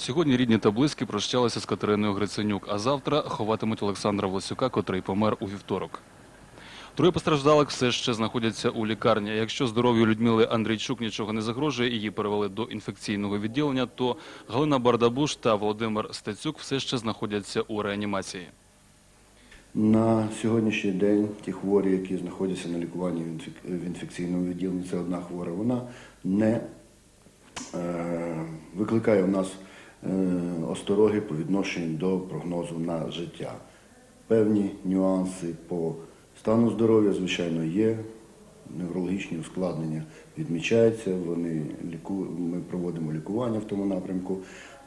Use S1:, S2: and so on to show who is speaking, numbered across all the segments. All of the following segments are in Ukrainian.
S1: Сьогодні рідні та близькі прощалися з Катериною Гриценюк, а завтра ховатимуть Олександра Власюка, котрий помер у вівторок. Троє постраждалих все ще знаходяться у лікарні. Якщо здоров'ю Людмили Андрійчук нічого не загрожує, її перевели до інфекційного відділення, то Галина Бардабуш та Володимир Стецюк все ще знаходяться у реанімації.
S2: На сьогоднішній день ті хворі, які знаходяться на лікуванні в інфекційному відділенні, це одна хвора, вона не е, викликає у нас остороги по відношенню до прогнозу на життя. Певні нюанси по стану здоров'я, звичайно, є. Неврологічні ускладнення відмічаються. Вони ліку... Ми проводимо лікування в тому напрямку.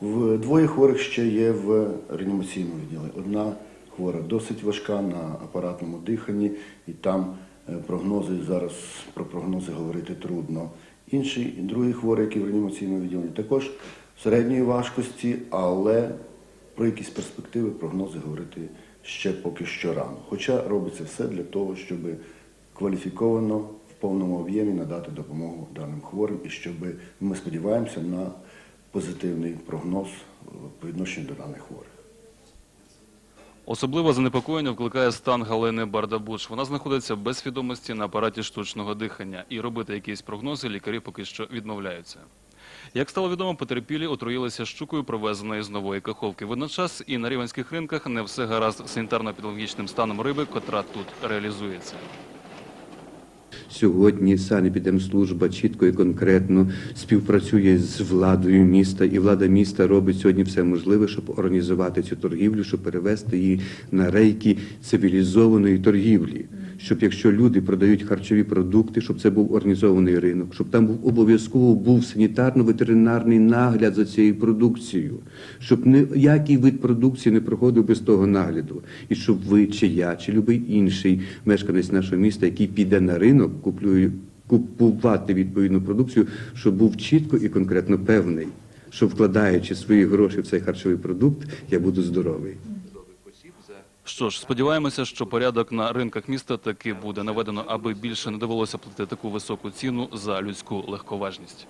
S2: В двоє хворих ще є в реанімаційному відділі. Одна хвора досить важка на апаратному диханні, і там е, прогнози зараз про прогнози говорити трудно. Інший другий хворий, який в реанімаційному відділенні, також середньої важкості, але про якісь перспективи прогнози говорити ще поки що рано. Хоча робиться все для того, щоб кваліфіковано в повному об'ємі надати допомогу даним хворим і щоб ми сподіваємося на позитивний прогноз е, по відношенню до даних хворих.
S1: Особливо занепокоєння викликає стан Галини Бардабуш. Вона знаходиться без свідомості на апараті штучного дихання, і робити якісь прогнози лікарі поки що відмовляються. Як стало відомо, потерпілі отруїлися щукою, привезеною з нової каховки. Водночас і на рівенських ринках не все гаразд санітарно-педагогічним станом риби, котра тут реалізується.
S3: Сьогодні санепідемслужба чітко і конкретно співпрацює з владою міста, і влада міста робить сьогодні все можливе, щоб організувати цю торгівлю, щоб перевести її на рейки цивілізованої торгівлі. Щоб якщо люди продають харчові продукти, щоб це був організований ринок, щоб там був обов'язково був санітарно-ветеринарний нагляд за цією продукцією, щоб ніякий вид продукції не проходив без того нагляду, і щоб ви, чи я, чи будь-який інший мешканець нашого міста, який піде на ринок, куплює купувати відповідну продукцію, щоб був чітко і конкретно певний, що вкладаючи свої гроші в цей харчовий продукт, я буду здоровий.
S1: Що ж, сподіваємося, що порядок на ринках міста таки буде наведено, аби більше не довелося платити таку високу ціну за людську легковажність.